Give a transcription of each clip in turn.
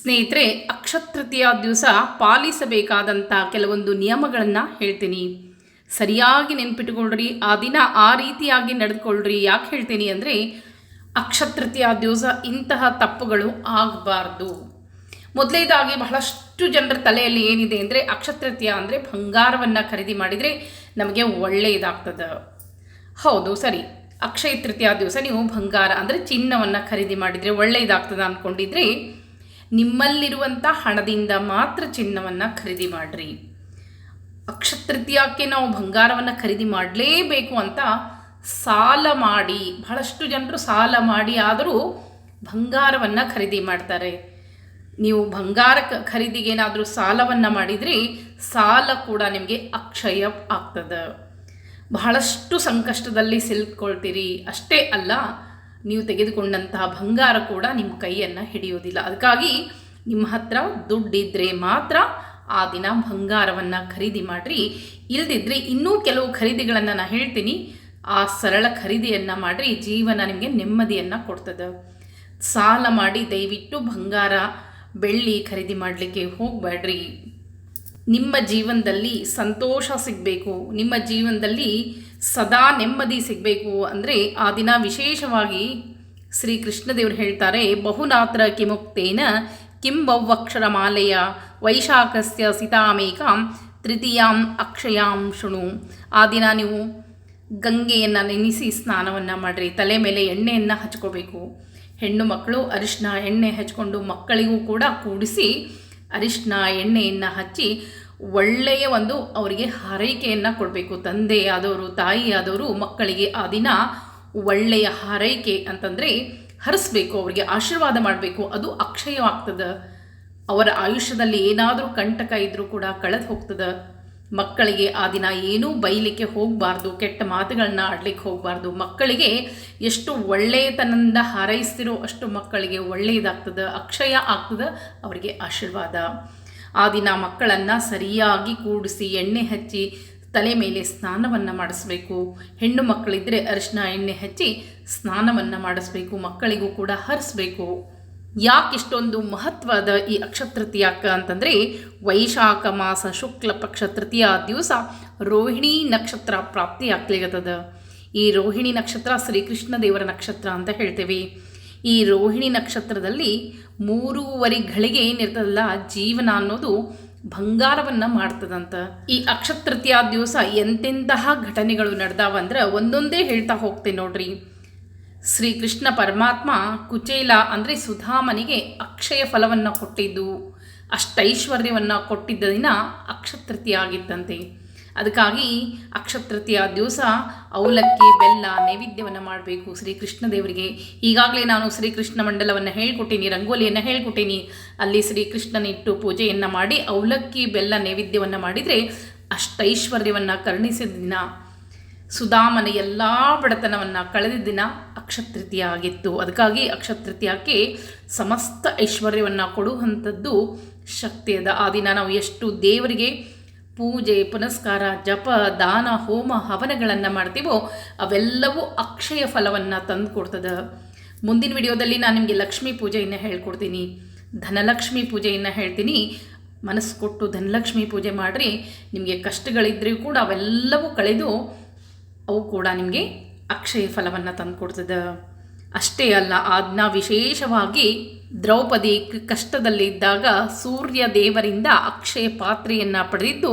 ಸ್ನೇಹಿತರೆ ಅಕ್ಷತೃತೀಯ ದಿವಸ ಪಾಲಿಸಬೇಕಾದಂಥ ಕೆಲವೊಂದು ನಿಯಮಗಳನ್ನು ಹೇಳ್ತೀನಿ. ಸರಿಯಾಗಿ ನೆನ್ಪಿಟ್ಕೊಳ್ರಿ, ಆ ದಿನ ಆ ರೀತಿಯಾಗಿ ನಡೆದುಕೊಳ್ಳ್ರಿ ಯಾಕೆ ಹೇಳ್ತೀನಿ ಅಂದರೆ ಅಕ್ಷತೃತೀಯ ದಿವಸ ಇಂತಹ ತಪ್ಪುಗಳು ಆಗಬಾರ್ದು. ಮೊದಲೇದಾಗಿ ಬಹಳಷ್ಟು ಜನರ ತಲೆಯಲ್ಲಿ ಏನಿದೆ ಅಂದರೆ ಅಕ್ಷತೃತೀಯ ಅಂದರೆ ಬಂಗಾರವನ್ನು ಖರೀದಿ ಮಾಡಿದರೆ ನಮಗೆ ಒಳ್ಳೆಯದಾಗ್ತದೆ ಹೌದು, ಸರಿ. ಅಕ್ಷಯ ತೃತೀಯ ದಿವಸ ನೀವು ಬಂಗಾರ ಅಂದರೆ ಚಿನ್ನವನ್ನು ಖರೀದಿ ಮಾಡಿದರೆ ಒಳ್ಳೆಯದಾಗ್ತದೆ ಅಂದ್ಕೊಂಡಿದ್ರೆ ನಿಮ್ಮಲ್ಲಿರುವಂಥ ಹಣದಿಂದ ಮಾತ್ರ ಚಿನ್ನವನ್ನು ಖರೀದಿ ಮಾಡಿರಿ. ಅಕ್ಷತೃತೀಯಕ್ಕೆ ನಾವು ಬಂಗಾರವನ್ನು ಖರೀದಿ ಮಾಡಲೇಬೇಕು ಅಂತ ಸಾಲ ಮಾಡಿ, ಬಹಳಷ್ಟು ಜನರು ಸಾಲ ಮಾಡಿ ಆದರೂ ಬಂಗಾರವನ್ನು ಖರೀದಿ ಮಾಡ್ತಾರೆ. ನೀವು ಬಂಗಾರ ಖರೀದಿಗೆ ಏನಾದರೂ ಸಾಲವನ್ನು ಮಾಡಿದರೆ ಸಾಲ ಕೂಡ ನಿಮಗೆ ಅಕ್ಷಯ ಆಗ್ತದೆ. ಬಹಳಷ್ಟು ಸಂಕಷ್ಟದಲ್ಲಿ ಸಿಲ್ಕೊಳ್ತೀರಿ ಅಷ್ಟೇ ಅಲ್ಲ ನೀವು ತೆಗೆದುಕೊಂಡಂತಹ ಬಂಗಾರ ಕೂಡ ನಿಮ್ಮ ಕೈಯನ್ನು ಹಿಡಿಯೋದಿಲ್ಲ. ಅದಕ್ಕಾಗಿ ನಿಮ್ಮ ಹತ್ರ ದುಡ್ಡಿದ್ದರೆ ಮಾತ್ರ ಆ ದಿನ ಬಂಗಾರವನ್ನು ಖರೀದಿ ಮಾಡಿರಿ. ಇಲ್ದಿದ್ರೆ ಇನ್ನೂ ಕೆಲವು ಖರೀದಿಗಳನ್ನು ನಾನು ಹೇಳ್ತೀನಿ. ಆ ಸರಳ ಖರೀದಿಯನ್ನು ಮಾಡಿರಿ. ಜೀವನ ನಿಮಗೆ ನೆಮ್ಮದಿಯನ್ನು ಕೊಡ್ತದೆ. ಸಾಲ ಮಾಡಿ ದಯವಿಟ್ಟು ಬಂಗಾರ, ಬೆಳ್ಳಿ ಖರೀದಿ ಮಾಡಲಿಕ್ಕೆ ಹೋಗಬೇಡ್ರಿ ನಿಮ್ಮ ಜೀವನದಲ್ಲಿ ಸಂತೋಷ ಸಿಗಬೇಕು. ನಿಮ್ಮ ಜೀವನದಲ್ಲಿ ಸದಾ ನೆಮ್ಮದಿ ಸಿಗಬೇಕು ಅಂದರೆ ಆ ದಿನ ವಿಶೇಷವಾಗಿ ಶ್ರೀ ಕೃಷ್ಣದೇವರು ಹೇಳ್ತಾರೆ, ಬಹುನಾತ್ರ ಕಿಮುಕ್ತೇನ ಕಿಂಬವ್ವಕ್ಷರ ಮಾಲೆಯ ವೈಶಾಖಸ್ಯ ಸಿತಾಮೇಕಾಂ ತೃತೀಯಾಂ ಅಕ್ಷಯಾಂ ಶೃಣು. ಆ ದಿನ ನೀವು ಗಂಗೆಯನ್ನು ನೆನೆಸಿ ಸ್ನಾನವನ್ನು ಮಾಡಿರಿ, ತಲೆ ಮೇಲೆ ಎಣ್ಣೆಯನ್ನು ಹಚ್ಕೋಬೇಕು. ಹೆಣ್ಣು ಮಕ್ಕಳು ಅರಿಶಿನ ಎಣ್ಣೆ ಹಚ್ಕೊಂಡು ಮಕ್ಕಳಿಗೂ ಕೂಡ ಕೂಡಿಸಿ ಅರಿಶಿನ ಎಣ್ಣೆಯನ್ನು ಹಚ್ಚಿ ಒಳ್ಳೆಯ ಒಂದು ಅವರಿಗೆ ಹಾರೈಕೆಯನ್ನು ಕೊಡಬೇಕು. ತಂದೆ ಆದವರು ತಾಯಿ ಆದವರು ಮಕ್ಕಳಿಗೆ ಆ ದಿನ ಒಳ್ಳೆಯ ಹಾರೈಕೆ ಅಂತಂದರೆ ಹರಿಸ್ಬೇಕು, ಅವರಿಗೆ ಆಶೀರ್ವಾದ ಮಾಡಬೇಕು. ಅದು ಅಕ್ಷಯವಾಗ್ತದೆ. ಅವರ ಆಯುಷ್ಯದಲ್ಲಿ ಏನಾದರೂ ಕಂಟಕ ಇದ್ದರೂ ಕೂಡ ಕಳೆದು ಹೋಗ್ತದೆ. ಮಕ್ಕಳಿಗೆ ಆ ದಿನ ಏನೂ ಬೈಲಿಕ್ಕೆ ಹೋಗಬಾರ್ದು, ಕೆಟ್ಟ ಮಾತುಗಳನ್ನ ಆಡ್ಲಿಕ್ಕೆ ಹೋಗಬಾರ್ದು. ಮಕ್ಕಳಿಗೆ ಎಷ್ಟು ಒಳ್ಳೆಯತನದಿಂದ ಹಾರೈಸ್ತಿರೋ ಅಷ್ಟು ಮಕ್ಕಳಿಗೆ ಒಳ್ಳೆಯದಾಗ್ತದೆ, ಅಕ್ಷಯ ಆಗ್ತದೆ, ಅವರಿಗೆ ಆಶೀರ್ವಾದ. ಆ ದಿನ ಮಕ್ಕಳನ್ನು ಸರಿಯಾಗಿ ಕೂಡಿಸಿ, ಎಣ್ಣೆ ಹಚ್ಚಿ, ತಲೆ ಮೇಲೆ ಸ್ನಾನವನ್ನು ಮಾಡಿಸ್ಬೇಕು. ಹೆಣ್ಣು ಮಕ್ಕಳಿದ್ದರೆ ಅರಿಶಿನ ಎಣ್ಣೆ ಹಚ್ಚಿ ಸ್ನಾನವನ್ನು ಮಾಡಿಸ್ಬೇಕು. ಮಕ್ಕಳಿಗೂ ಕೂಡ ಹರಿಸ್ಬೇಕು. ಯಾಕೆ ಇಷ್ಟೊಂದು ಮಹತ್ವದ ಈ ಅಕ್ಷತೃತೀಯಕ್ಕ ಅಂತಂದರೆ, ವೈಶಾಖ ಮಾಸ, ಶುಕ್ಲ ಪಕ್ಷ ತೃತೀಯ ದಿವಸ ರೋಹಿಣಿ ನಕ್ಷತ್ರ ಪ್ರಾಪ್ತಿ ಈ ರೋಹಿಣಿ ನಕ್ಷತ್ರ ಶ್ರೀಕೃಷ್ಣ ದೇವರ ನಕ್ಷತ್ರ ಅಂತ ಹೇಳ್ತೇವೆ. ಈ ರೋಹಿಣಿ ನಕ್ಷತ್ರದಲ್ಲಿ ಮೂರುವರೆ ಗಳಿಗೆ ಏನಿರ್ತದಲ್ಲ, ಜೀವನ ಅನ್ನೋದು ಬಂಗಾರವನ್ನು ಮಾಡ್ತದಂತ. ಈ ಅಕ್ಷತೃತೀಯ ದಿವಸ ಎಂತೆಂತಹ ಘಟನೆಗಳು ನಡೆದಾವಂದ್ರೆ ಒಂದೊಂದೇ ಹೇಳ್ತಾ ಹೋಗ್ತೇನೆ ನೋಡ್ರಿ. ಶ್ರೀಕೃಷ್ಣ ಪರಮಾತ್ಮ ಕುಚೇಲ ಅಂದರೆ ಸುಧಾಮನಿಗೆ ಅಕ್ಷಯ ಫಲವನ್ನು ಕೊಟ್ಟಿದ್ದು, ಅಷ್ಟೈಶ್ವರ್ಯವನ್ನು ಕೊಟ್ಟಿದ್ದ ದಿನ ಅಕ್ಷತೃತೀಯ ಆಗಿತ್ತಂತೆ. ಅದಕ್ಕಾಗಿ ಅಕ್ಷತೃತೀಯ ದಿವಸ ಅವಲಕ್ಕಿ, ಬೆಲ್ಲ, ನೈವೇದ್ಯವನ್ನು ಮಾಡಬೇಕು ಶ್ರೀಕೃಷ್ಣ ದೇವರಿಗೆ. ಈಗಾಗಲೇ ನಾನು ಶ್ರೀಕೃಷ್ಣ ಮಂಡಲವನ್ನು ಹೇಳ್ಕೊಟ್ಟೀನಿ, ರಂಗೋಲಿಯನ್ನು ಹೇಳ್ಕೊಟ್ಟೀನಿ. ಅಲ್ಲಿ ಶ್ರೀಕೃಷ್ಣನಿಟ್ಟು ಪೂಜೆಯನ್ನು ಮಾಡಿ, ಅವಲಕ್ಕಿ, ಬೆಲ್ಲ, ನೈವೇದ್ಯವನ್ನು ಮಾಡಿದರೆ ಅಷ್ಟೈಶ್ವರ್ಯವನ್ನು ಕರುಣಿಸಿದ ದಿನ. ಸುಧಾಮನ ಎಲ್ಲ ಬಡತನವನ್ನು ಕಳೆದ ದಿನ ಅಕ್ಷತೃತೀಯ ಆಗಿತ್ತು ಅದಕ್ಕಾಗಿ ಅಕ್ಷತೃತೀಯಕ್ಕೆ ಸಮಸ್ತ ಐಶ್ವರ್ಯವನ್ನು ಕೊಡುವಂಥದ್ದು ಶಕ್ತಿಯದ ಆ ದಿನ ನಾವು ಎಷ್ಟು ದೇವರಿಗೆ ಪೂಜೆ, ಪುನಸ್ಕಾರ, ಜಪ, ದಾನ, ಹೋಮ, ಹವನಗಳನ್ನು ಮಾಡ್ತೀವೋ ಅವೆಲ್ಲವೂ ಅಕ್ಷಯ ಫಲವನ್ನು ತಂದು ಕೊಡ್ತದೆ ಮುಂದಿನ ವಿಡಿಯೋದಲ್ಲಿ ನಾನು ನಿಮಗೆ ಲಕ್ಷ್ಮೀ ಪೂಜೆಯನ್ನು ಹೇಳ್ಕೊಡ್ತೀನಿ. ಧನಲಕ್ಷ್ಮಿ ಪೂಜೆಯನ್ನು ಹೇಳ್ತೀನಿ. ಮನಸ್ಸು ಕೊಟ್ಟು ಧನಲಕ್ಷ್ಮಿ ಪೂಜೆ ಮಾಡಿರಿ. ನಿಮಗೆ ಕಷ್ಟಗಳಿದ್ದರೂ ಕೂಡ ಅವೆಲ್ಲವೂ ಕಳೆದು ಅವು ಕೂಡ ನಿಮಗೆ ಅಕ್ಷಯ ಫಲವನ್ನು ತಂದುಕೊಡ್ತದೆ. ಅಷ್ಟೇ ಅಲ್ಲ ಅದನ್ನ ವಿಶೇಷವಾಗಿ ದ್ರೌಪದಿ ಕಷ್ಟದಲ್ಲಿದ್ದಾಗ ಸೂರ್ಯ ದೇವರಿಂದ ಅಕ್ಷಯ ಪಾತ್ರೆಯನ್ನು ಪಡೆದಿದ್ದು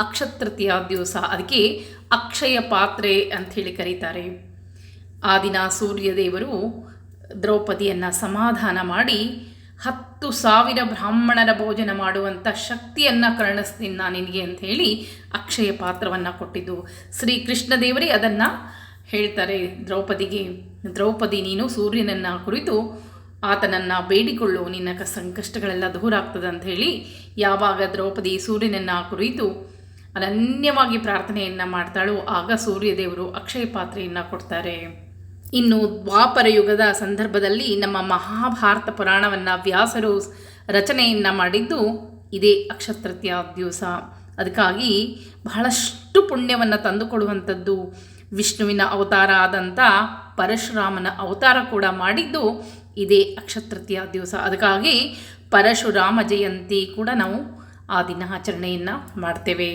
ಅಕ್ಷತೃತೀಯ ದಿವಸ. ಅದಕ್ಕೆ ಅಕ್ಷಯ ಪಾತ್ರೆ ಅಂಥೇಳಿ ಕರೀತಾರೆ. ಆ ದಿನ ಸೂರ್ಯ ದೇವರು ದ್ರೌಪದಿಯನ್ನು ಸಮಾಧಾನ ಮಾಡಿ ಹತ್ತು ಸಾವಿರ ಬ್ರಾಹ್ಮಣರ ಭೋಜನ ಮಾಡುವಂಥ ಶಕ್ತಿಯನ್ನು ಕರುಣಿಸ್ತೀನಿ ನಾನು ನಿನಗೆ ಅಂತ ಹೇಳಿ ಅಕ್ಷಯ ಪಾತ್ರವನ್ನು ಕೊಟ್ಟಿದ್ದು. ಶ್ರೀ ಕೃಷ್ಣದೇವರೇ ಅದನ್ನು ಹೇಳ್ತಾರೆ ದ್ರೌಪದಿಗೆ. ದ್ರೌಪದಿ ನೀನು ಸೂರ್ಯನನ್ನು ಕುರಿತು ಆತನನ್ನು ಬೇಡಿಕೊಳ್ಳು, ನಿನ್ನ ಸಂಕಷ್ಟಗಳೆಲ್ಲ ದೂರ ಆಗ್ತದೆ ಅಂತ ಹೇಳಿ ಯಾವಾಗ ದ್ರೌಪದಿ ಸೂರ್ಯನನ್ನು ಕುರಿತು ಅನನ್ಯವಾಗಿ ಪ್ರಾರ್ಥನೆಯನ್ನು ಮಾಡ್ತಾಳೋ, ಆಗ ಸೂರ್ಯದೇವರು ಅಕ್ಷಯ ಪಾತ್ರೆಯನ್ನು ಕೊಡ್ತಾರೆ. ಇನ್ನು ದ್ವಾಪರ ಯುಗದ ಸಂದರ್ಭದಲ್ಲಿ ನಮ್ಮ ಮಹಾಭಾರತ ಪುರಾಣವನ್ನು ವ್ಯಾಸರು ರಚನೆಯನ್ನು ಮಾಡಿದ್ದು ಇದೇ ಅಕ್ಷತೃತೀಯ ದಿವಸ. ಅದಕ್ಕಾಗಿ ಬಹಳಷ್ಟು ಪುಣ್ಯವನ್ನು ತಂದುಕೊಡುವಂಥದ್ದು ವಿಷ್ಣುವಿನ ಅವತಾರ ಆದಂಥ ಪರಶುರಾಮನ ಅವತಾರ ಕೂಡ ಮಾಡಿದ್ದು ಇದೇ ಅಕ್ಷತೃತೀಯ ದಿವಸ. ಅದಕ್ಕಾಗಿ ಪರಶುರಾಮ ಜಯಂತಿ ಕೂಡ ನಾವು ಆ ದಿನ ಆಚರಣೆಯನ್ನು ಮಾಡ್ತೇವೆ.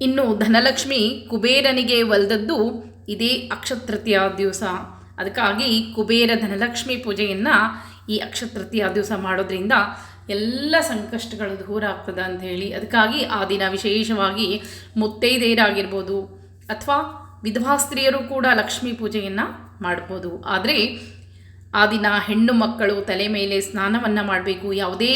ಇನ್ನು ಧನಲಕ್ಷ್ಮಿ ಕುಬೇರನಿಗೆ ಒಲ್ದದ್ದು ಇದೇ ಅಕ್ಷತೃತೀಯ ದಿವಸ. ಅದಕ್ಕಾಗಿ ಕುಬೇರ ಧನಲಕ್ಷ್ಮಿ ಪೂಜೆಯನ್ನು ಈ ಅಕ್ಷತೃತೀಯ ದಿವಸ ಮಾಡೋದ್ರಿಂದ ಎಲ್ಲ ಸಂಕಷ್ಟಗಳು ದೂರ ಆಗ್ತದೆ ಅಂತ ಹೇಳಿ ಅದಕ್ಕಾಗಿ ಆ ದಿನ ವಿಶೇಷವಾಗಿ ಮುತ್ತೈದೆಯರಾಗಿರ್ಬೋದು ಅಥವಾ ವಿಧವಾ ಸ್ತ್ರೀಯರು ಕೂಡ ಲಕ್ಷ್ಮೀ ಪೂಜೆಯನ್ನು ಮಾಡ್ಬೋದು. ಆದರೆ ಆ ದಿನ ಹೆಣ್ಣು ಮಕ್ಕಳು ತಲೆ ಮೇಲೆ ಸ್ನಾನವನ್ನು ಮಾಡಬೇಕು. ಯಾವುದೇ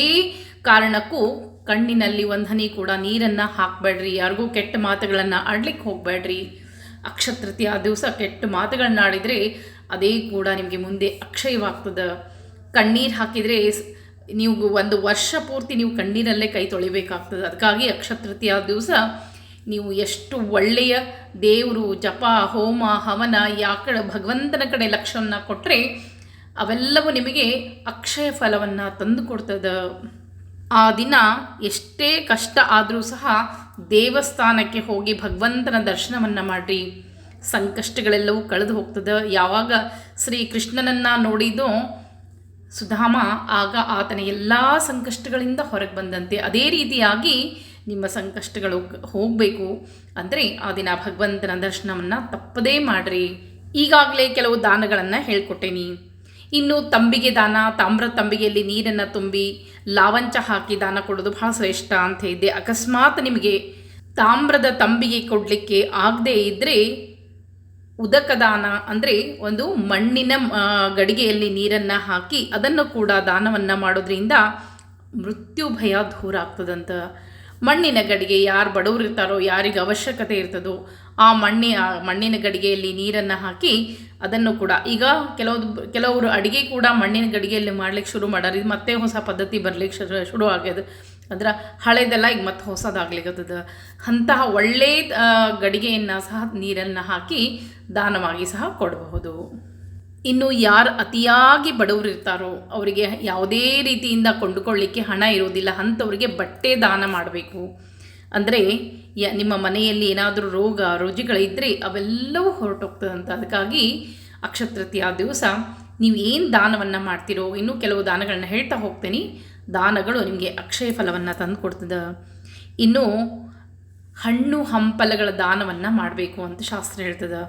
ಕಾರಣಕ್ಕೂ ಕಣ್ಣಿನಲ್ಲಿ ಒಂದು ಹನಿ ಕೂಡ ನೀರನ್ನು ಹಾಕಬೇಡ್ರಿ. ಯಾರಿಗೂ ಕೆಟ್ಟ ಮಾತುಗಳನ್ನು ಆಡ್ಲಿಕ್ಕೆ ಹೋಗಬೇಡ್ರಿ. ಅಕ್ಷತೃತೀಯ ದಿವಸ ಕೆಟ್ಟ ಮಾತುಗಳನ್ನ ಆಡಿದರೆ ಅದೇ ಕೂಡ ನಿಮಗೆ ಮುಂದೆ ಅಕ್ಷಯವಾಗ್ತದೆ. ಕಣ್ಣೀರು ಹಾಕಿದರೆ ನೀವು ಒಂದು ವರ್ಷ ಪೂರ್ತಿ ನೀವು ಕಣ್ಣೀರಲ್ಲೇ ಕೈ ತೊಳಿಬೇಕಾಗ್ತದೆ. ಅದಕ್ಕಾಗಿ ಅಕ್ಷತೃತೀಯ ದಿವಸ ನೀವು ಎಷ್ಟು ಒಳ್ಳೆಯ ದೇವರು, ಜಪ, ಹೋಮ, ಹವನ ಯಾಕಡೆ ಭಗವಂತನ ಕಡೆ ಲಕ್ಷ್ಯವನ್ನು ಕೊಟ್ಟರೆ ಅವೆಲ್ಲವೂ ನಿಮಗೆ ಅಕ್ಷಯ ಫಲವನ್ನು ತಂದು ಕೊಡ್ತದೆ. ಆ ದಿನ ಎಷ್ಟೇ ಕಷ್ಟ ಆದರೂ ಸಹ ದೇವಸ್ಥಾನಕ್ಕೆ ಹೋಗಿ ಭಗವಂತನ ದರ್ಶನವನ್ನು ಮಾಡಿರಿ. ಸಂಕಷ್ಟಗಳೆಲ್ಲವೂ ಕಳೆದು ಹೋಗ್ತದೆ. ಯಾವಾಗ ಶ್ರೀ ಕೃಷ್ಣನನ್ನು ನೋಡಿದೋ ಸುಧಾಮ, ಆಗ ಆತನ ಎಲ್ಲ ಸಂಕಷ್ಟಗಳಿಂದ ಹೊರಗೆ ಬಂದಂತೆ. ಅದೇ ರೀತಿಯಾಗಿ ನಿಮ್ಮ ಸಂಕಷ್ಟಗಳು ಹೋಗಬೇಕು. ಅಂದರೆ ಆ ದಿನ ಭಗವಂತನ ದರ್ಶನವನ್ನು ತಪ್ಪದೇ ಮಾಡಿರಿ. ಈಗಾಗಲೇ ಕೆಲವು ದಾನಗಳನ್ನು ಹೇಳ್ಕೊಟ್ಟೇನಿ. ಇನ್ನು ತಂಬಿಗೆ ದಾನ, ತಾಮ್ರ ತಂಬಿಗೆಯಲ್ಲಿ ನೀರನ್ನು ತುಂಬಿ, ಲಾವಂಚ ಹಾಕಿ ದಾನ ಕೊಡೋದು ಬಹಳ ಶ್ರೇಷ್ಠ ಅಂತ ಇದೆ. ಅಕಸ್ಮಾತ್ ನಿಮಗೆ ತಾಮ್ರದ ತಂಬಿಗೆ ಕೊಡಲಿಕ್ಕೆ ಆಗದೇ ಇದ್ದರೆ ಉದಕ ದಾನ ಅಂದರೆ ಒಂದು ಮಣ್ಣಿನ ಗಡಿಗೆಯಲ್ಲಿ ನೀರನ್ನು ಹಾಕಿ ಅದನ್ನು ಕೂಡ ದಾನವನ್ನು ಮಾಡೋದ್ರಿಂದ ಮೃತ್ಯು ಭಯ ದೂರ ಆಗ್ತದಂತ. ಮಣ್ಣಿನ ಗಡಿಗೆ ಯಾರು ಬಡವರು ಇರ್ತಾರೋ ಯಾರಿಗೆ ಅವಶ್ಯಕತೆ ಇರ್ತದೋ ಆ ಮಣ್ಣಿ ಮಣ್ಣಿನ ಗಡಿಗೆಯಲ್ಲಿ ನೀರನ್ನು ಹಾಕಿ ಅದನ್ನು ಕೂಡ ಈಗ ಕೆಲವೊಂದು ಕೆಲವರು ಅಡುಗೆ ಕೂಡ ಮಣ್ಣಿನ ಗಡಿಗೆಯಲ್ಲಿ ಮಾಡ್ಲಿಕ್ಕೆ ಶುರು ಮಾಡಾರ. ಇದು ಮತ್ತೆ ಹೊಸ ಪದ್ಧತಿ ಬರ್ಲಿಕ್ಕೆ ಶುರು ಶುರು ಆಗ್ಯದ. ಅಂದ್ರೆ ಹಳೇದೆಲ್ಲ ಈಗ ಮತ್ತೆ ಹೊಸದಾಗ್ಲಿಕ್ಕದ ಅಂತಹ ಒಳ್ಳೆಯ ಗಡಿಗೆಯನ್ನು ಸಹ ನೀರನ್ನು ಹಾಕಿ ದಾನವಾಗಿ ಸಹ ಕೊಡಬಹುದು. ಇನ್ನು ಯಾರು ಅತಿಯಾಗಿ ಬಡವರು ಇರ್ತಾರೋ ಅವರಿಗೆ ಯಾವುದೇ ರೀತಿಯಿಂದ ಕೊಂಡುಕೊಳ್ಳಿಕ್ಕೆ ಹಣ ಇರೋದಿಲ್ಲ. ಅಂಥವ್ರಿಗೆ ಬಟ್ಟೆ ದಾನ ಮಾಡಬೇಕು. ಅಂದರೆ ಯ ನಿಮ್ಮ ಮನೆಯಲ್ಲಿ ಏನಾದರೂ ರೋಗ ರುಜಿಗಳಿದ್ದರೆ ಅವೆಲ್ಲವೂ ಹೊರಟೋಗ್ತದಂತ ಅದಕ್ಕಾಗಿ ಅಕ್ಷತೃತೀಯ ದಿವಸ ನೀವು ಏನು ದಾನವನ್ನು ಮಾಡ್ತೀರೋ, ಇನ್ನೂ ಕೆಲವು ದಾನಗಳನ್ನ ಹೇಳ್ತಾ ಹೋಗ್ತೀನಿ. ದಾನಗಳು ನಿಮಗೆ ಅಕ್ಷಯ ಫಲವನ್ನು ತಂದು ಕೊಡ್ತದೆ ಇನ್ನು ಹಣ್ಣು ಹಂಪಲಗಳ ದಾನವನ್ನು ಮಾಡಬೇಕು ಅಂತ ಶಾಸ್ತ್ರ ಹೇಳ್ತದೆ.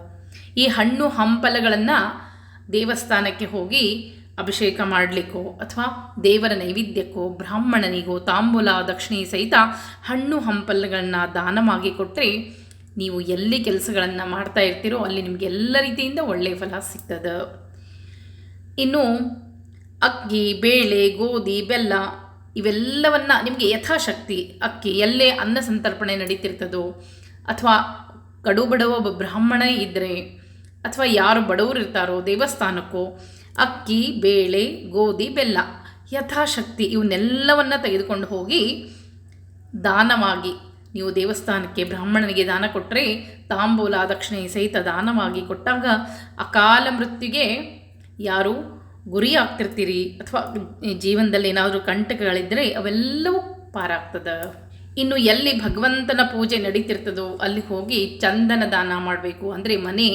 ಈ ಹಣ್ಣು ಹಂಪಲಗಳನ್ನು ದೇವಸ್ಥಾನಕ್ಕೆ ಹೋಗಿ ಅಭಿಷೇಕ ಮಾಡಲಿಕ್ಕೋ ಅಥವಾ ದೇವರ ನೈವೇದ್ಯಕ್ಕೋ, ಬ್ರಾಹ್ಮಣನಿಗೋ, ತಾಂಬೂಲ, ದಕ್ಷಿಣೆ ಸಹಿತ ಹಣ್ಣು ಹಂಪಲುಗಳನ್ನ ದಾನವಾಗಿ ಕೊಟ್ಟರೆ ನೀವು ಎಲ್ಲಿ ಕೆಲಸಗಳನ್ನು ಮಾಡ್ತಾ ಇರ್ತೀರೋ ಅಲ್ಲಿ ನಿಮಗೆ ಎಲ್ಲ ರೀತಿಯಿಂದ ಒಳ್ಳೆಯ ಫಲ ಸಿಗ್ತದೆ. ಇನ್ನು ಅಕ್ಕಿ, ಬೇಳೆ, ಗೋಧಿ, ಬೆಲ್ಲ ಇವೆಲ್ಲವನ್ನು ನಿಮಗೆ ಯಥಾಶಕ್ತಿ ಅಕ್ಕಿ ಎಲ್ಲೇ ಅನ್ನ ಸಂತರ್ಪಣೆ ನಡೀತಿರ್ತದೋ ಅಥವಾ ಕಡು ಬಡವ ಬ್ರಾಹ್ಮಣ ಇದ್ದರೆ ಅಥವಾ ಯಾರು ಬಡವರು ಇರ್ತಾರೋ ದೇವಸ್ಥಾನಕ್ಕೋ ಅಕ್ಕಿ, ಬೇಳೆ, ಗೋಧಿ, ಬೆಲ್ಲ. ಯಥಾಶಕ್ತಿ ಇವನ್ನೆಲ್ಲವನ್ನ ತೆಗೆದುಕೊಂಡು ಹೋಗಿ ದಾನವಾಗಿ, ನೀವು ದೇವಸ್ಥಾನಕ್ಕೆ ಬ್ರಾಹ್ಮಣನಿಗೆ ದಾನ ಕೊಟ್ಟರೆ ತಾಂಬೂಲ ದಕ್ಷಿಣೆ ಸಹಿತ ದಾನವಾಗಿ ಕೊಟ್ಟಾಗ ಅಕಾಲ ಮೃತ್ಯುಗೆ ಯಾರು ಗುರಿ ಆಗ್ತಿರ್ತೀರಿ? ಅಥವಾ ಜೀವನದಲ್ಲಿ ಏನಾದರೂ ಕಂಟಕಗಳಿದ್ದರೆ ಅವೆಲ್ಲವೂ ಪಾರಾಗ್ತದೆ. ಇನ್ನು ಎಲ್ಲಿ ಭಗವಂತನ ಪೂಜೆ ನಡೀತಿರ್ತದೋ ಅಲ್ಲಿ ಹೋಗಿ ಚಂದನ ದಾನ ಮಾಡಬೇಕು. ಅಂದರೆ ಮನೆ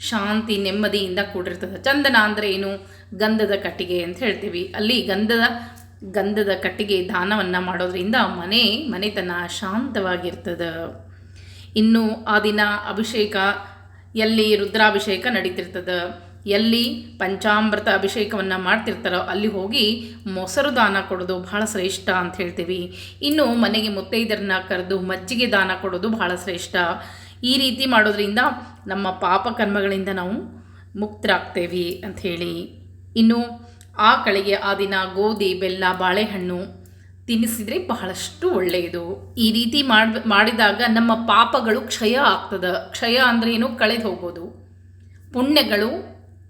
ಶಾಂತಿ ನೆಮ್ಮದಿಯಿಂದ ಕೂಡಿರ್ತದೆ. ಚಂದನ ಅಂದರೆ ಏನು? ಗಂಧದ ಕಟ್ಟಿಗೆ ಅಂತ ಹೇಳ್ತೀವಿ. ಅಲ್ಲಿ ಗಂಧದ ಗಂಧದ ಕಟ್ಟಿಗೆ ದಾನವನ್ನು ಮಾಡೋದ್ರಿಂದ ಮನೆ, ಮನೆತನ ಶಾಂತವಾಗಿರ್ತದೆ. ಇನ್ನು ಆ ದಿನ ಅಭಿಷೇಕ, ಎಲ್ಲಿ ರುದ್ರಾಭಿಷೇಕ ನಡೀತಿರ್ತದೆ. ಎಲ್ಲಿ ಪಂಚಾಮೃತ ಅಭಿಷೇಕವನ್ನು ಮಾಡ್ತಿರ್ತಾರೋ ಅಲ್ಲಿ ಹೋಗಿ ಮೊಸರು ದಾನ ಕೊಡೋದು ಬಹಳ ಶ್ರೇಷ್ಠ ಅಂತ ಹೇಳ್ತೀವಿ. ಇನ್ನು ಮನೆಗೆ ಮುತ್ತೈದರನ್ನ ಕರೆದು ಮಜ್ಜಿಗೆ ದಾನ ಕೊಡೋದು ಬಹಳ ಶ್ರೇಷ್ಠ. ಈ ರೀತಿ ಮಾಡೋದ್ರಿಂದ ನಮ್ಮ ಪಾಪ ಕರ್ಮಗಳಿಂದ ನಾವು ಮುಕ್ತರಾಗ್ತೇವೆ ಅಂಥೇಳಿ ಇನ್ನು ಆ ಕಳೆಗೆ ಆ ದಿನ ಗೋಧಿ, ಬೆಲ್ಲ, ಬಾಳೆಹಣ್ಣು ತಿನ್ನಿಸಿದರೆ ಬಹಳಷ್ಟು ಒಳ್ಳೆಯದು. ಈ ರೀತಿ ಮಾಡ್ ಮಾಡಿದಾಗ ನಮ್ಮ ಪಾಪಗಳು ಕ್ಷಯ ಆಗ್ತದೆ. ಕ್ಷಯ ಅಂದರೆ ಏನು? ಕಳೆದು ಹೋಗೋದು. ಪುಣ್ಯಗಳು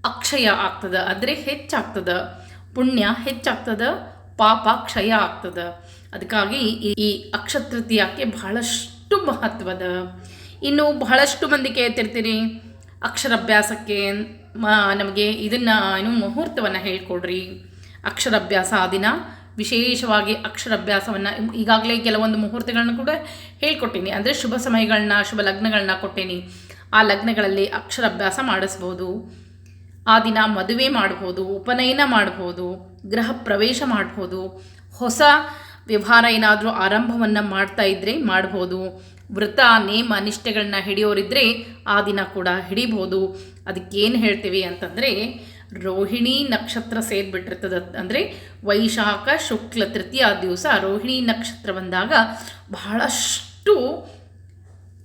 ಅಕ್ಷಯ ಆಗ್ತದೆ. ಅಂದರೆ ಹೆಚ್ಚಾಗ್ತದೆ. ಪುಣ್ಯ ಹೆಚ್ಚಾಗ್ತದೆ, ಪಾಪ ಕ್ಷಯ ಆಗ್ತದೆ. ಅದಕ್ಕಾಗಿ ಈ- ಈ ಅಕ್ಷತೃತೀಯಕ್ಕೆ ಬಹಳಷ್ಟು ಮಹತ್ವದ ಇನ್ನು ಬಹಳಷ್ಟು ಮಂದಿ ಕೇಳ್ತಿರ್ತೀರಿ ಅಕ್ಷರಾಭ್ಯಾಸಕ್ಕೆ ನಮಗೆ ಇದನ್ನು ಏನು ಮುಹೂರ್ತವನ್ನು ಹೇಳ್ಕೊಡ್ರಿ. ಅಕ್ಷರಾಭ್ಯಾಸ ಆ ದಿನ. ವಿಶೇಷವಾಗಿ ಅಕ್ಷರಾಭ್ಯಾಸವನ್ನು ಈಗಾಗಲೇ ಕೆಲವೊಂದು ಮುಹೂರ್ತಗಳನ್ನು ಕೂಡ ಹೇಳ್ಕೊಟ್ಟೀನಿ. ಅಂದರೆ ಶುಭ ಸಮಯಗಳನ್ನ ಶುಭ ಲಗ್ನಗಳನ್ನ ಕೊಟ್ಟೇನಿ. ಆ ಲಗ್ನಗಳಲ್ಲಿ ಅಕ್ಷರಾಭ್ಯಾಸ ಮಾಡಿಸ್ಬೋದು. ಆ ದಿನ ಮದುವೆ ಮಾಡ್ಬೋದು, ಉಪನಯನ ಮಾಡ್ಬೋದು, ಗೃಹ ಪ್ರವೇಶ ಮಾಡ್ಬೋದು, ಹೊಸ ವ್ಯವಹಾರ ಏನಾದರೂ ಆರಂಭವನ್ನು ಮಾಡ್ತಾ ಇದ್ದರೆ ಮಾಡ್ಬೋದು. ವ್ರತ ನೇಮ, ನಿಷ್ಠೆಗಳನ್ನ ಹಿಡಿಯೋರಿದ್ದರೆ ಆ ದಿನ ಕೂಡ ಹಿಡಿಬೋದು ಅದಕ್ಕೇನು ಹೇಳ್ತೀವಿ ಅಂತಂದರೆ, ರೋಹಿಣಿ ನಕ್ಷತ್ರ ಸೇರಿಬಿಟ್ಟಿರ್ತದ ಅಂದರೆ ವೈಶಾಖ, ಶುಕ್ಲ, ತೃತೀಯ ದಿವಸ ರೋಹಿಣಿ ನಕ್ಷತ್ರ ಬಂದಾಗ ಬಹಳಷ್ಟು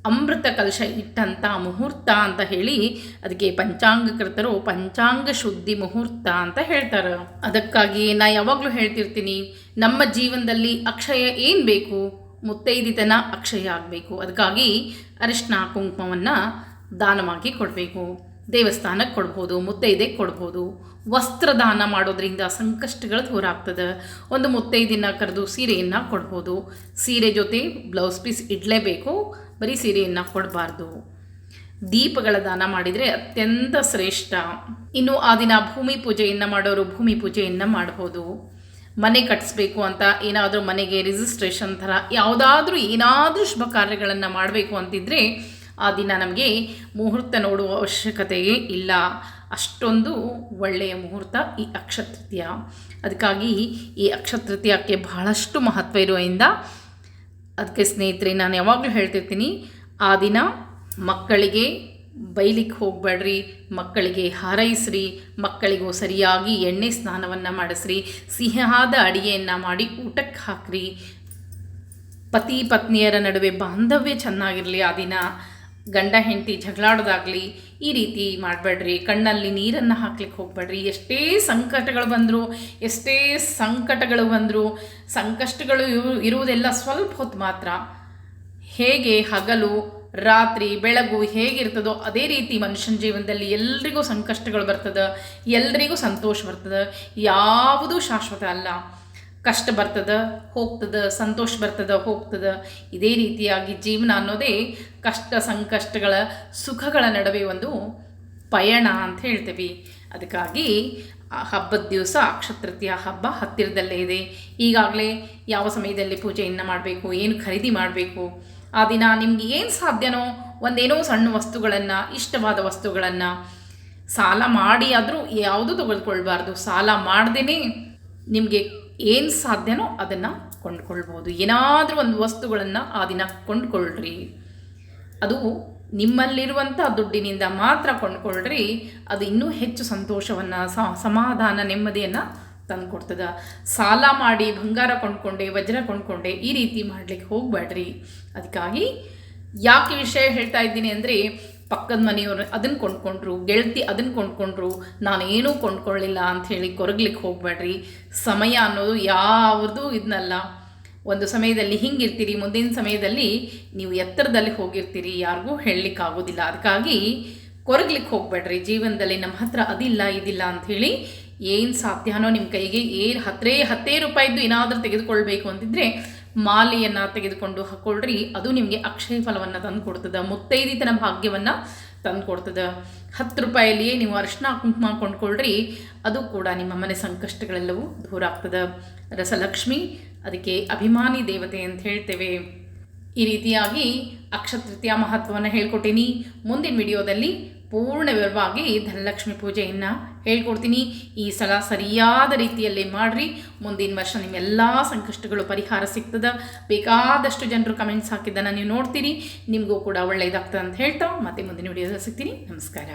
ಅಮೃತ ಕಲಶ ಇಟ್ಟಂಥ ಮುಹೂರ್ತ ಅಂತ ಹೇಳಿ ಅದಕ್ಕೆ ಪಂಚಾಂಗಕೃತರು ಪಂಚಾಂಗ ಶುದ್ಧಿ ಮುಹೂರ್ತ ಅಂತ ಹೇಳ್ತಾರೆ. ಅದಕ್ಕಾಗಿ ನಾ ಯಾವಾಗಲೂ ಹೇಳ್ತಿರ್ತೀನಿ, ನಮ್ಮ ಜೀವನದಲ್ಲಿ ಅಕ್ಷಯ ಏನು ಬೇಕು? ಮುತ್ತೈದಿತನ ಅಕ್ಷಯ ಆಗಬೇಕು. ಅದಕ್ಕಾಗಿ ಅರಿಶಿನ ಕುಂಕುಮವನ್ನು ದಾನವಾಗಿ ಕೊಡಬೇಕು. ದೇವಸ್ಥಾನಕ್ಕೆ ಕೊಡ್ಬೋದು ಮುತ್ತೈದೆ ಕೊಡ್ಬೋದು. ವಸ್ತ್ರದಾನ ಮಾಡೋದ್ರಿಂದ ಸಂಕಷ್ಟಗಳು ದೂರ ಆಗ್ತದೆ. ಒಂದು ಮುತ್ತೈದಿನ ಕರೆದು ಸೀರೆಯನ್ನು ಕೊಡ್ಬೋದು. ಸೀರೆ ಜೊತೆ ಬ್ಲೌಸ್ ಪೀಸ್ ಇಡಲೇಬೇಕು. ಬರೀ ಸೀರೆಯನ್ನು ಕೊಡಬಾರ್ದು. ದೀಪಗಳ ದಾನ ಮಾಡಿದರೆ ಅತ್ಯಂತ ಶ್ರೇಷ್ಠ. ಇನ್ನು ಆ ದಿನ ಭೂಮಿ ಪೂಜೆಯನ್ನು ಮಾಡೋರು ಭೂಮಿ ಪೂಜೆಯನ್ನು ಮಾಡ್ಬೋದು. ಮನೆ ಕಟ್ಟಿಸ್ಬೇಕು ಅಂತ ಏನಾದರೂ ಮನೆಗೆ ರಿಜಿಸ್ಟ್ರೇಷನ್ ಥರ ಯಾವುದಾದ್ರೂ ಏನಾದರೂ ಶುಭ ಕಾರ್ಯಗಳನ್ನು ಮಾಡಬೇಕು ಅಂತಿದ್ದರೆ ಆ ದಿನ ನಮಗೆ ಮುಹೂರ್ತ ನೋಡುವ ಅವಶ್ಯಕತೆ ಇಲ್ಲ. ಅಷ್ಟೊಂದು ಒಳ್ಳೆಯ ಮುಹೂರ್ತ ಈ ಅಕ್ಷತೃತೀಯ. ಅದಕ್ಕಾಗಿ ಈ ಅಕ್ಷತೃತೀಯಕ್ಕೆ ಬಹಳಷ್ಟು ಮಹತ್ವ ಇರೋದ್ರಿಂದ ಅದಕ್ಕೆ ಸ್ನೇಹಿತರೆ, ನಾನು ಯಾವಾಗಲೂ ಹೇಳ್ತಿರ್ತೀನಿ, ಆ ದಿನ ಮಕ್ಕಳಿಗೆ ಬೈಲಿಕ್ಕೆ ಹೋಗಬೇಡ್ರಿ, ಮಕ್ಕಳಿಗೆ ಹಾರೈಸ್ರಿ, ಮಕ್ಕಳಿಗೂ ಸರಿಯಾಗಿ ಎಣ್ಣೆ ಸ್ನಾನವನ್ನು ಮಾಡಿಸ್ರಿ, ಸಿಹಿಯಾದ ಅಡಿಗೆಯನ್ನು ಮಾಡಿ ಊಟಕ್ಕೆ ಹಾಕ್ರಿ. ಪತಿ ಪತ್ನಿಯರ ನಡುವೆ ಬಾಂಧವ್ಯ ಚೆನ್ನಾಗಿರಲಿ ಆ ದಿನ. ಗಂಡ ಹೆಂಡತಿ ಜಗಳಾಡೋದಾಗಲಿ ಈ ರೀತಿ ಮಾಡಬೇಡ್ರಿ. ಕಣ್ಣಲ್ಲಿ ನೀರನ್ನು ಹಾಕ್ಲಿಕ್ಕೆ ಹೋಗಬೇಡ್ರಿ. ಎಷ್ಟೇ ಸಂಕಟಗಳು ಬಂದರೂ, ಎಷ್ಟೇ ಸಂಕಟಗಳು ಬಂದರೂ, ಸಂಕಷ್ಟಗಳು ಇರು ಇರುವುದೆಲ್ಲ ಸ್ವಲ್ಪ ಹೊತ್ತು ಮಾತ್ರ. ಹೇಗೆ ಹಗಲು ರಾತ್ರಿ ಬೆಳಗು ಹೇಗಿರ್ತದೋ ಅದೇ ರೀತಿ ಮನುಷ್ಯನ ಜೀವನದಲ್ಲಿ ಎಲ್ರಿಗೂ ಸಂಕಷ್ಟಗಳು ಬರ್ತದೆ, ಎಲ್ರಿಗೂ ಸಂತೋಷ ಬರ್ತದೆ, ಯಾವುದೂ ಶಾಶ್ವತ ಅಲ್ಲ. ಕಷ್ಟ ಬರ್ತದೆ, ಹೋಗ್ತದೆ, ಸಂತೋಷ ಬರ್ತದೆ, ಹೋಗ್ತದೆ. ಇದೇ ರೀತಿಯಾಗಿ ಜೀವನ ಅನ್ನೋದೇ ಕಷ್ಟ, ಸಂಕಷ್ಟಗಳ, ಸುಖಗಳ ನಡುವೆ ಒಂದು ಪಯಣ ಅಂತ ಹೇಳ್ತೀವಿ. ಅದಕ್ಕಾಗಿ ಹಬ್ಬದ ದಿವಸ ಅಕ್ಷತೃತೀಯ ಹಬ್ಬ ಹತ್ತಿರದಲ್ಲೇ ಇದೆ. ಈಗಾಗಲೇ ಯಾವ ಸಮಯದಲ್ಲಿ ಪೂಜೆಯನ್ನು ಮಾಡಬೇಕು, ಏನು ಖರೀದಿ ಮಾಡಬೇಕು ಆ ದಿನ ನಿಮ್ಗೆ ಏನು ಸಾಧ್ಯನೋ ಒಂದೇನೋ ಸಣ್ಣ ವಸ್ತುಗಳನ್ನು, ಇಷ್ಟವಾದ ವಸ್ತುಗಳನ್ನು ಸಾಲ ಮಾಡಿ ಆದರೂ ಯಾವುದು ತೆಗೆದುಕೊಳ್ಬಾರ್ದು ಸಾಲ ಮಾಡ್ದೇ ನಿಮಗೆ ಏನು ಸಾಧ್ಯನೋ ಅದನ್ನು ಕೊಂಡ್ಕೊಳ್ಬೋದು. ಏನಾದರೂ ಒಂದು ವಸ್ತುಗಳನ್ನು ಆ ದಿನ ಕೊಂಡ್ಕೊಳ್ರಿ. ಅದು ನಿಮ್ಮಲ್ಲಿರುವಂಥ ದುಡ್ಡಿನಿಂದ ಮಾತ್ರ ಕೊಂಡ್ಕೊಳ್ರಿ. ಅದು ಇನ್ನೂ ಹೆಚ್ಚು ಸಂತೋಷವನ್ನು ಸಮಾಧಾನ ನೆಮ್ಮದಿಯನ್ನು ತಂದುಕೊಡ್ತದೆ ಸಾಲ ಮಾಡಿ ಬಂಗಾರ ಕೊಂಡ್ಕೊಂಡೆ, ವಜ್ರ ಕೊಂಡ್ಕೊಂಡೆ ಈ ರೀತಿ ಮಾಡಲಿಕ್ಕೆ ಹೋಗಬೇಡ್ರಿ ಅದಕ್ಕಾಗಿ ಯಾಕೆ ವಿಷಯ ಹೇಳ್ತಾ ಇದ್ದೀನಿ ಅಂದರೆ ಪಕ್ಕದ ಮನೆಯವರು ಅದನ್ನು ಕೊಂಡ್ಕೊಂಡ್ರು, ಗೆಳತಿ ಅದನ್ನು ಕೊಂಡ್ಕೊಂಡ್ರು, ನಾನೇನೂ ಕೊಂಡ್ಕೊಳ್ಳಿಲ್ಲ ಅಂಥೇಳಿ ಕೊರಗ್ಲಿಕ್ಕೆ ಹೋಗಬೇಡ್ರಿ ಸಮಯ ಅನ್ನೋದು ಯಾವುದೂ ಇದನ್ನಲ್ಲ ಒಂದು ಸಮಯದಲ್ಲಿ ಹಿಂಗಿರ್ತೀರಿ, ಮುಂದಿನ ಸಮಯದಲ್ಲಿ ನೀವು ಎತ್ತರದಲ್ಲಿ ಹೋಗಿರ್ತೀರಿ, ಯಾರಿಗೂ ಹೇಳಲಿಕ್ಕಾಗೋದಿಲ್ಲ. ಅದಕ್ಕಾಗಿ ಕೊರಗ್ಲಿಕ್ಕೆ ಹೋಗಬೇಡ್ರಿ ಜೀವನದಲ್ಲಿ ನಮ್ಮ ಹತ್ರ ಅದಿಲ್ಲ, ಇದಿಲ್ಲ ಅಂಥೇಳಿ ಏನು ಸಾಧ್ಯನೋ ನಿಮ್ಮ ಕೈಗೆ, ಏನು ಹತ್ತೇ ಹತ್ತೇ ರೂಪಾಯಿದ್ದು ಏನಾದರೂ ತೆಗೆದುಕೊಳ್ಬೇಕು ಅಂತಿದ್ರೆ ಮಾಲೆಯನ್ನು ತೆಗೆದುಕೊಂಡು ಹಾಕ್ಕೊಳ್ರಿ ಅದು ನಿಮಗೆ ಅಕ್ಷಯ ಫಲವನ್ನು ತಂದು ಕೊಡ್ತದೆ ಮುತ್ತೈದಿತನ ಭಾಗ್ಯವನ್ನು ತಂದು ಕೊಡ್ತದೆ ಹತ್ತು ರೂಪಾಯಲ್ಲಿಯೇ ನೀವು ಅರಿಶಿನ ಕುಂಕುಮ ಕೊಂಡ್ಕೊಳ್ರಿ, ಅದು ಕೂಡ ನಿಮ್ಮ ಮನೆ ಸಂಕಷ್ಟಗಳೆಲ್ಲವೂ ದೂರ ಆಗ್ತದೆ. ರಸಲಕ್ಷ್ಮಿ, ಅದಕ್ಕೆ ಅಭಿಮಾನಿ ದೇವತೆ ಅಂತ ಹೇಳ್ತೇವೆ. ಈ ರೀತಿಯಾಗಿ ಅಕ್ಷತೃತೀಯ ಮಹತ್ವವನ್ನು ಹೇಳ್ಕೊಟ್ಟೀನಿ. ಮುಂದಿನ ವಿಡಿಯೋದಲ್ಲಿ ಪೂರ್ಣ ವಿವರವಾಗಿ ಧನಲಕ್ಷ್ಮಿ ಪೂಜೆಯನ್ನು ಹೇಳ್ಕೊಡ್ತೀನಿ. ಈ ಸಲ ಸರಿಯಾದ ರೀತಿಯಲ್ಲಿ ಮಾಡಿರಿ. ಮುಂದಿನ ವರ್ಷ ನಿಮ್ಮೆಲ್ಲ ಸಂಕಷ್ಟಗಳು ಪರಿಹಾರ ಸಿಗ್ತದೆ. ಬೇಕಾದಷ್ಟು ಜನರು ಕಮೆಂಟ್ಸ್ ಹಾಕಿದ್ದನ್ನು ನೀವು ನೋಡ್ತೀರಿ. ನಿಮಗೂ ಕೂಡ ಒಳ್ಳೆಯದಾಗ್ತದೆ ಅಂತ ಹೇಳ್ತಾ ಮತ್ತೆ ಮುಂದಿನ ವಿಡಿಯೋದಲ್ಲಿ ಸಿಗ್ತೀನಿ. ನಮಸ್ಕಾರ.